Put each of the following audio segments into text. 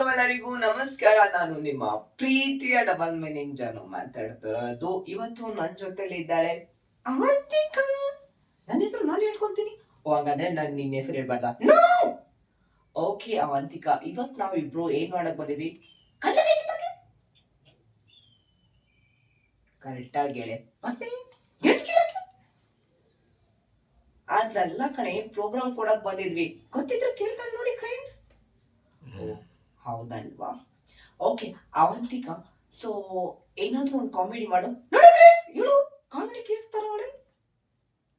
ಎಲ್ಲರಿಗೂ ನಮಸ್ಕಾರ. ನಾನು ನಿಮ್ಮ ಪ್ರೀತಿಯ ಡಬಲ್ ಮೆನಿಂಜನು ಮಾತಾಡ್ತಿರೋದು. ಇವತ್ತು ನನ್ ಜೊತೆಲಿ ಇದ್ದಾಳೆ ಅವಂತಿಕಾ ನನ್ನ ಹೆಸರು ನಾನು ಹೇಳ್ಕೊಂತೀನಿ. ಓ, ಹಂಗಂದ್ರೆ ನಾನು ನಿನ್ನ ಹೆಸರು ಹೇಳ್ಬಾರ್ದ? ಓಕೆ ಅವಂತಿಕಾ ಇವತ್ ನಾವಿಬ್ರು ಏನ್ ಮಾಡಕ್ ಬಂದಿದ್ವಿ? ಕರೆಕ್ಟ್ ಆಗಿ ಹೇಳೆ. ಮತ್ತೆ? ಕಣೆ ಪ್ರೋಗ್ರಾಮ್ ಕೊಡಕ್ ಬಂದಿದ್ವಿ. ಗೊತ್ತಿದ್ರು ಕೇಳ್ತಾಳೆ ನೋಡಿ ಫ್ರೆಂಡ್ಸ್ ಹೌದಲ್ವಾ? ಓಕೆ ಅವಂತಿಕಾ ಸೊ ಏನಾದರೂ ಒಂದು ಕಾಮಿಡಿ ಮಾಡು. ಇವಳು ಕಾಮಿಡಿ ಕೇಳಿಸ್ತಾರ ಅವಳೆ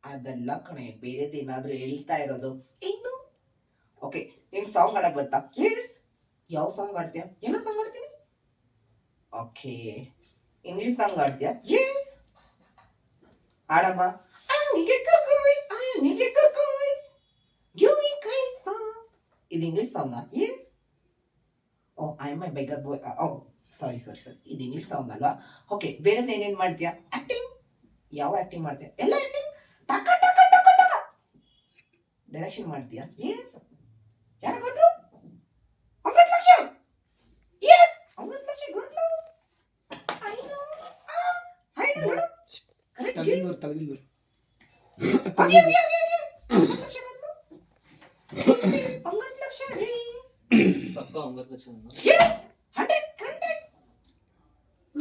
ಅದಲ್ಲ ಕಣೆ ಬೇರೆದೇನಾದ್ರೂ ಹೇಳ್ತಾ ಇರೋದು. ಏನು? ಓಕೆ ನಿಮ್ ಸಾಂಗ್ ಆಡಕ್ ಬರ್ತಾ. ಎಸ್ ಯಾವ ಸಾಂಗ್ ಆಡ್ತೀಯ? ಏನೋ ಸಾಂಗ್ ಆಡ್ತೀನಿ? ಓಕೆ ಇಂಗ್ಲಿಷ್ ಸಾಂಗ್ ಆಡ್ತೀಯ? ಎಸ್ ಆಡಮ್ಮ. ಇದು English song yes oh I am I bigger boy oh sorry sorry sir ಇದು ಇಂಗ್ಲೀಷ್ ಸಾಂಗ್ ಅಲ್ವಾ? ಓಕೆ ಬೇರೆ ಏನೇನು ಮಾಡ್ತೀಯಾ? ಆ್ಯಕ್ಟಿಂಗ್ ಯಾವ ಆ್ಯಕ್ಟಿಂಗ್ ಮಾಡ್ತೀಯ? ಎಲ್ಲ ಆಕ್ಟಿಂಗ್ ಟಕ ಟಕ ಟಕ ಟಕ. ಡೈರೆಕ್ಷನ್ ಮಾಡ್ತೀಯಾ? ಎಸ್ ಯಾರು ಬಂದ್ರು ಒಂಬತ್ತು ಲಕ್ಷ. ಎಸ್ ಒಂಬತ್ತು ಲಕ್ಷ ಗೊತ್ತು. ಐ ನೋ ಐ ನೋ ನೋಡು. ಕರೆಕ್ಟ್ ತಲೆಗಿಂದೂರು ತಲೆಗಿಂದೂರು ಹೋಗಿ ಹೋಗಿ ಹೋಗಿ ಹೋಗಿ ಒಂಬತ್ತು ಲಕ್ಷ ಗೊಂದ್ಲು ಒಂಬತ್ತು ಲಕ್ಷ